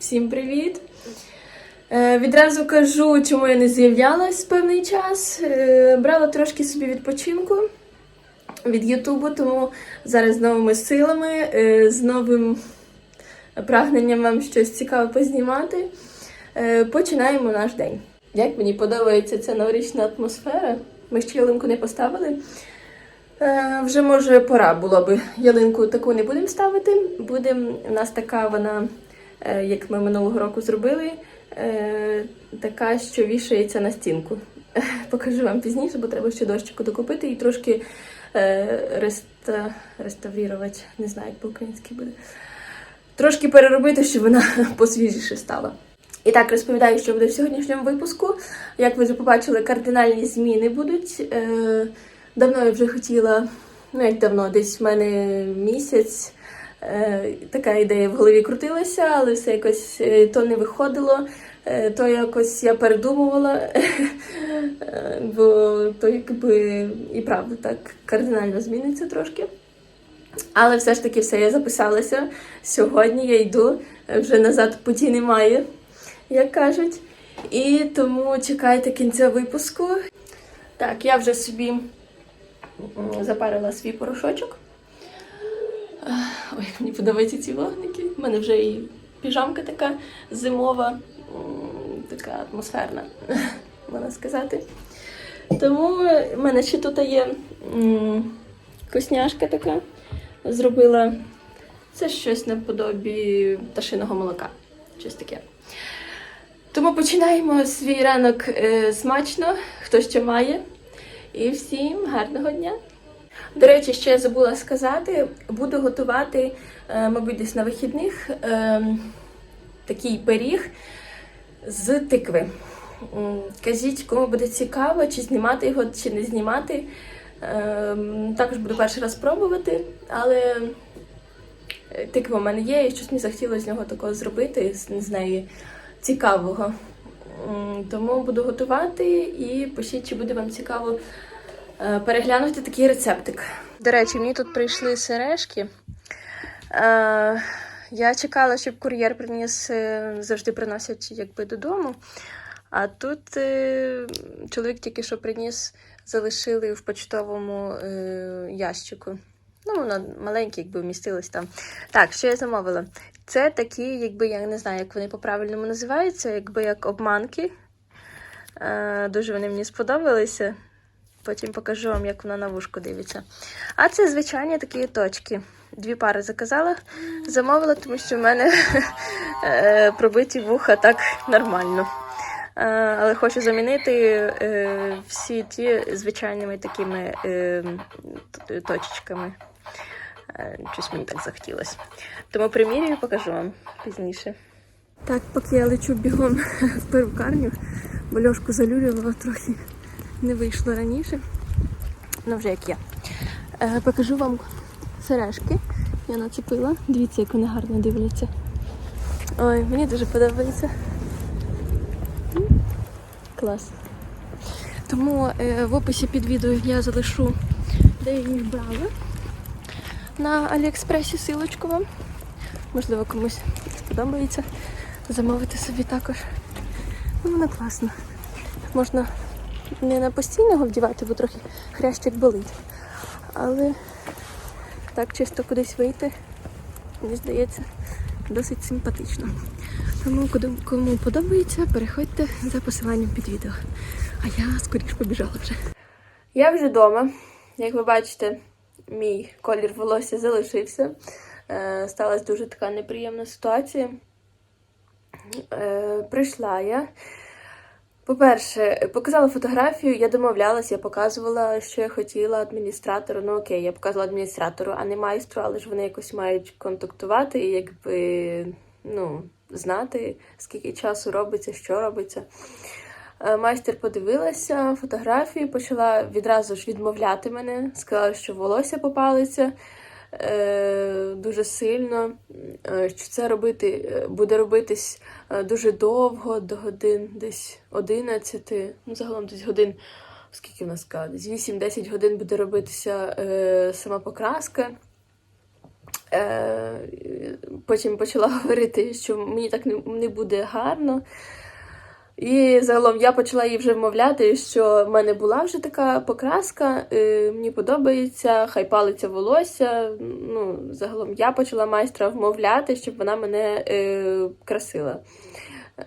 Всім привіт. Е, відразу кажу, чому я не з'являлась певний час. Е, брала трошки собі відпочинку від Ютубу, тому зараз з новими силами, е, з новим прагненням вам щось цікаве познімати. Починаємо наш день. Як мені подобається ця новорічна атмосфера. Ми ще ялинку не поставили. Вже може пора було би. Ялинку таку не будемо ставити. Будем, у нас така вона, як ми минулого року зробили, е, така, що вішається на стінку. Покажу вам пізніше, бо треба ще дощику докупити і трошки е, реста, реставрувати, не знаю, як по-українськи буде. Трошки переробити, щоб вона посвіжіше стала. І так розповідаю, що буде в сьогоднішньому випуску. Як ви вже побачили, кардинальні зміни будуть. Е, давно я вже хотіла, ну як давно, десь в мене місяць. Е, така ідея в голові крутилася, але все якось е, то не виходило, е, то якось я передумувала, бо то якби і правда так кардинально зміниться трошки. Але все ж таки все, я записалася. Сьогодні я йду, вже назад путі немає, як кажуть. І тому чекайте кінця випуску. Так, я вже собі запарила свій порошочок. Ой, як мені подобаються ці вогники. У мене вже і піжамка така зимова, така атмосферна, можна сказати. Тому в мене ще тут є м, вкусняшка така. Зробила це щось наподобі пташиного молока. Щось таке. Тому починаємо свій ранок е, смачно, хто що має. І всім гарного дня! До речі, ще забула сказати, буду готувати, е, мабуть, десь на вихідних е, такий пиріг з тикви. Кажіть, кому буде цікаво, чи знімати його, чи не знімати. Е, Також буду перший раз пробувати, але тиква в мене є, і щось мені захотілося з нього такого зробити, з, неї цікавого. Тому буду готувати і пишіть, чи буде вам цікаво переглянути такий рецептик. До речі, мені тут прийшли сережки. Е, Я чекала, щоб кур'єр приніс, е, завжди приносять якби додому. А тут е, чоловік тільки що приніс, залишили в почтовому е, ящику. Ну, воно маленьке, якби вмістилось там. Так, що я замовила? Це такі, якби я не знаю, як вони по-правильному називаються, якби як обманки. Е, дуже вони мені сподобалися. Потім покажу вам, як вона на вушку дивиться. А це звичайні такі точки. Дві пари заказала, замовила, тому що в мене е, пробиті вуха так нормально. Е, Але хочу замінити е, всі ті звичайними такими точечками. Щось мені так захотілося. Тому примірюю, покажу вам пізніше. Так, поки я лечу бігом в перукарню, бо льошку залюлювала трохи не вийшло раніше. Ну, вже як є. Е, покажу вам сережки. Я нацепила. Дивіться, як вони гарно дивляться. Ой, мені дуже подобається. Клас. Тому е, в описі під відео я залишу, де я їх брала. На Аліекспресі силочку вам. Можливо, комусь сподобається замовити собі також. Ну, воно класно. Можна не на постійного вдівати, бо трохи хрящик болить. Але так чисто кудись вийти, мені здається, досить симпатично. Тому кому подобається, переходьте за посиланням під відео. А я скоріш побіжала вже. Я вже вдома. Як ви бачите, мій колір волосся залишився. Е, Сталася дуже така неприємна ситуація. Е, Прийшла я. По-перше, показала фотографію, я домовлялась, я показувала, що я хотіла адміністратору. Ну окей, я показала адміністратору, а не майстру, але ж вони якось мають контактувати і якби ну, знати, скільки часу робиться, що робиться. Е, Майстер подивилася фотографії, почала відразу ж відмовляти мене, сказала, що волосся попалиться дуже сильно, е, що це робити е, буде робитись е, дуже довго, до годин десь 11, ну загалом десь годин, скільки в нас десь 8-10 годин буде робитися е, сама покраска. Е, потім почала говорити, що мені так не буде гарно. І загалом я почала їй вже вмовляти, що в мене була вже така покраска, е, мені подобається, хай палиться волосся. Ну, загалом я почала майстра вмовляти, щоб вона мене е, красила.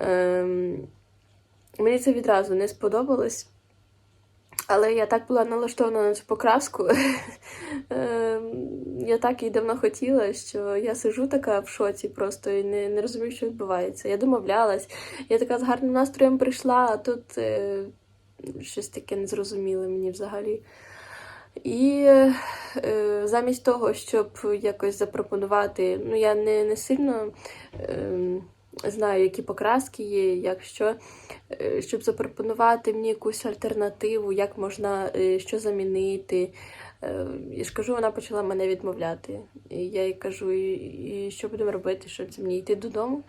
Е, мені це відразу не сподобалось. Але я так була налаштована на цю покраску. Е, я так її давно хотіла, що я сижу така в шоці просто і не, не розумію, що відбувається. Я домовлялась, я така з гарним настроєм прийшла, а тут е, щось таке незрозуміле мені взагалі. І е, замість того, щоб якось запропонувати, ну я не, не сильно е, знаю, які покраски є, як що, е, щоб запропонувати мені якусь альтернативу, як можна е, що замінити. Е, Я ж кажу, вона почала мене відмовляти. І я їй кажу, і, що будемо робити, що це мені йти додому.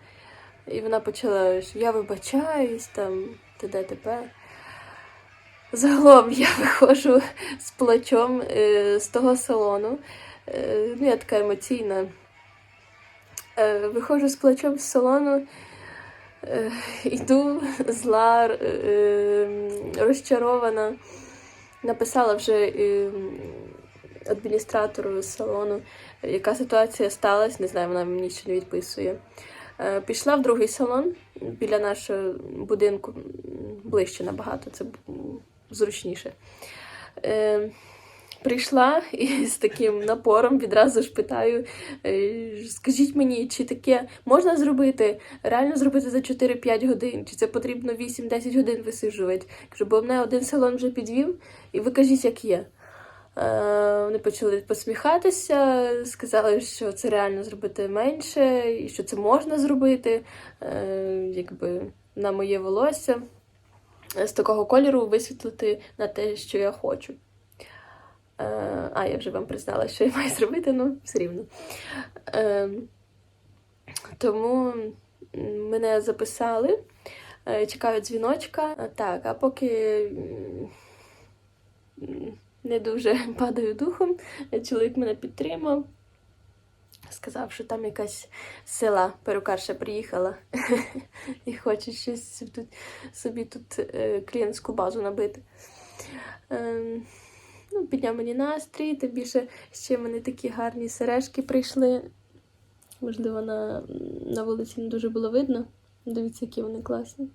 І вона почала, що я вибачаюсь, там, т.д. т.п. Загалом я виходжу з плачом з того салону. Ну, я така емоційна. Е, виходжу з плачом з салону, е, йду зла, е, розчарована. Написала вже адміністратору салону, яка ситуація сталася, не знаю, вона мені ще не відписує. Пішла в другий салон біля нашого будинку, ближче набагато, це зручніше. Прийшла і з таким напором відразу ж питаю: е, скажіть мені, чи таке можна зробити, реально зробити за 4-5 годин, чи це потрібно 8-10 годин висиджувати? Кажу, бо мене один салон вже підвів, і ви кажіть, як є. Е, Вони почали посміхатися, сказали, що це реально зробити менше, і що це можна зробити, е, якби на моє волосся з такого кольору висвітлити на те, що я хочу. Е, А, я вже вам признала, що я маю зробити, ну все рівно. Е, Тому мене записали, е, чекаю дзвіночка. Так, а поки не дуже падаю духом, чоловік мене підтримав. Сказав, що там якась села перукарша приїхала і хоче щось тут, собі тут клієнтську базу набити. Ну, підняв мені настрій, тим більше ще в мене такі гарні сережки прийшли. Можливо, на, на вулиці не дуже було видно. Дивіться, які вони класні.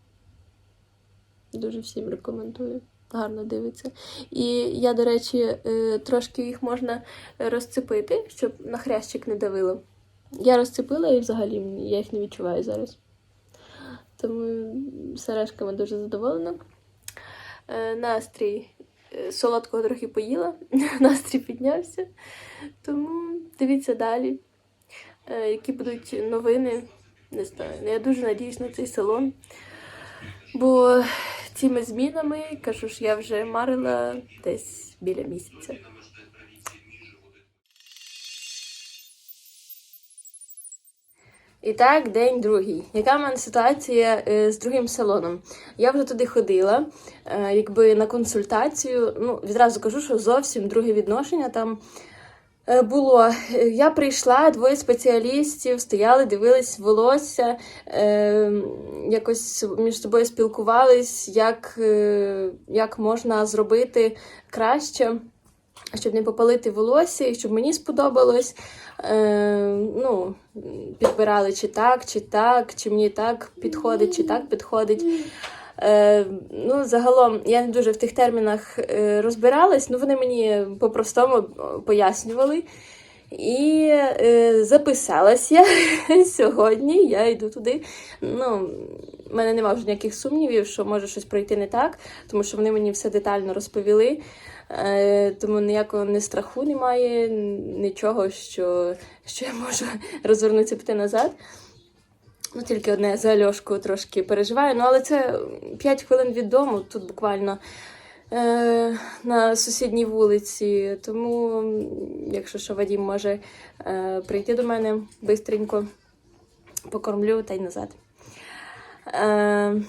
Дуже всім рекомендую. Гарно дивиться. І я, до речі, е, трошки їх можна розцепити, щоб на хрящик не давило. Я розцепила і взагалі я їх не відчуваю зараз. Тому сережками дуже задоволена. Е, Настрій солодкого трохи поїла, настрій піднявся. Тому дивіться далі, е, які будуть новини. Не знаю. Ну, Я дуже надіюсь на цей салон. Бо цими змінами, кажу ж, я вже марила десь біля місяця. І так, день другий. Яка в мене ситуація е, з другим салоном? Я вже туди ходила, е, якби на консультацію. Ну, відразу кажу, що зовсім друге відношення там е, було. Я прийшла, двоє спеціалістів стояли, дивились волосся, якось між собою спілкувались, як, як можна зробити краще. Щоб не попалити волосся і щоб мені сподобалось. Е, ну, підбирали чи так, чи так, чи мені так підходить, чи так підходить. Е, ну, загалом я не дуже в тих термінах е, розбиралась, ну вони мені по-простому пояснювали. І е, записалась я сьогодні. Я йду туди. Ну, в мене немає вже ніяких сумнівів, що може щось пройти не так, тому що вони мені все детально розповіли. Е, тому ніякого не страху немає, нічого, що, що я можу розвернутися піти назад. Ну, тільки одне за Альошку трошки переживаю. Ну, але це 5 хвилин від дому, тут буквально е, на сусідній вулиці. Тому, якщо що, Вадім може е, прийти до мене бистренько, покормлю та й назад. Е,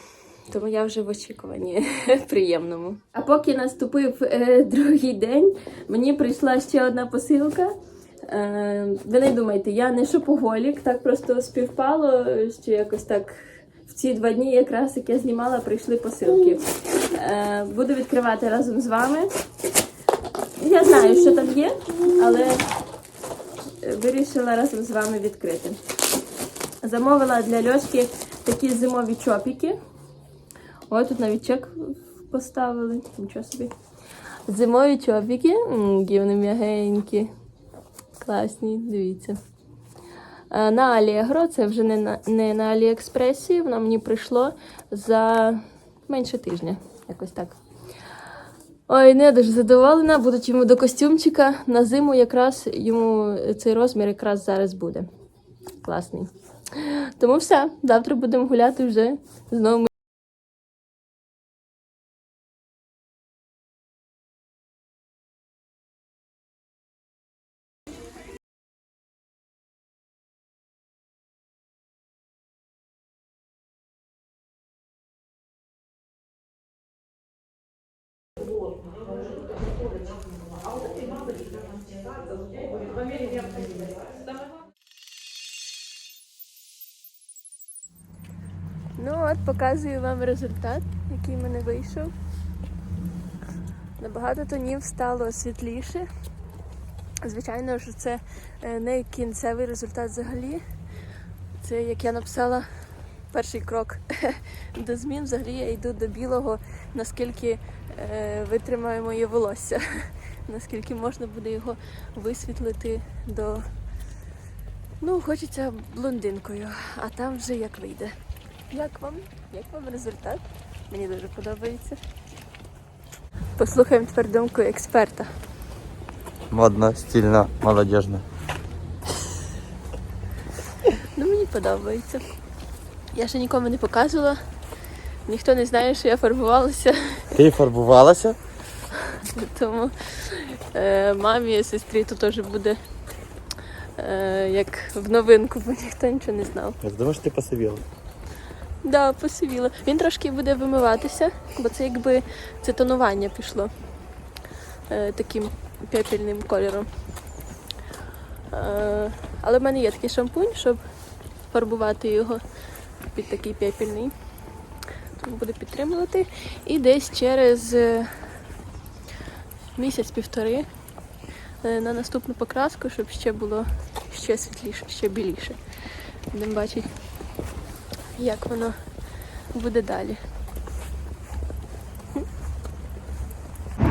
тому я вже в очікуванні приємному. А поки наступив е, другий день, мені прийшла ще одна посилка. Е, ви не думайте, я не шопоголік, так просто співпало, що якось так в ці два дні, якраз як я знімала, прийшли посилки. Е, буду відкривати разом з вами. Я знаю, що там є, але вирішила разом з вами відкрити. Замовила для Льошки такі зимові чопіки. Ой, тут навіть чек поставили. Нічого собі. Зимові чопіки. Які вони м'ягенькі. Класні, дивіться. Е, На Алігро, це вже не на, не на Аліекспресі, воно мені прийшло за менше тижня. Якось так. Ой, не дуже задоволена. Будуть йому до костюмчика. На зиму якраз йому цей розмір якраз зараз буде. Класний. Тому все. Завтра будемо гуляти вже з новими. Ну от показую вам результат, який в мене вийшов. Набагато тонів стало світліше. Звичайно, що це е, не кінцевий результат взагалі. Це як я написала перший крок до змін. Взагалі я йду до білого, наскільки е, витримає моє волосся, наскільки можна буде його висвітлити до. Ну, хочеться блондинкою, а там вже як вийде. Як вам? Як вам результат? Мені дуже подобається. Послухаємо тепер думку експерта. Модно, стильно, молодежно. Ну, мені подобається. Я ще нікому не показувала. Ніхто не знає, що я фарбувалася, Ти фарбувалася? тому е, мамі, сестрі то теж буде е, як в новинку, бо ніхто нічого не знав. Я думаю, що ти посивіла. Да, посивіло. Він трошки буде вимиватися, бо це якби це тонування пішло е, таким пепельним кольором. Е, але в мене є такий шампунь, щоб фарбувати його під такий пепельний. Тому буде підтримувати. І десь через е, місяць-півтори е, на наступну покраску, щоб ще було ще світліше, ще біліше. Будемо бачити, як воно буде далі.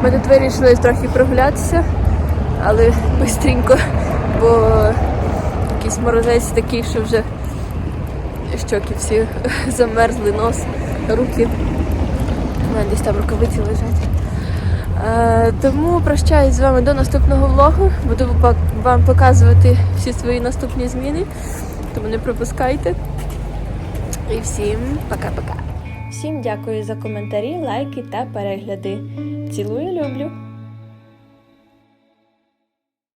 Ми тут вирішили трохи прогулятися, але швидко, бо якийсь морозець такий, що вже щоки всі замерзли, нос, руки. У мене десь там рукавиці лежать. Е, тому прощаюсь з вами до наступного влогу. Буду вам показувати всі свої наступні зміни. Тому не пропускайте. І всім пока-пока. Всім дякую за коментарі, лайки та перегляди. Цілую, люблю!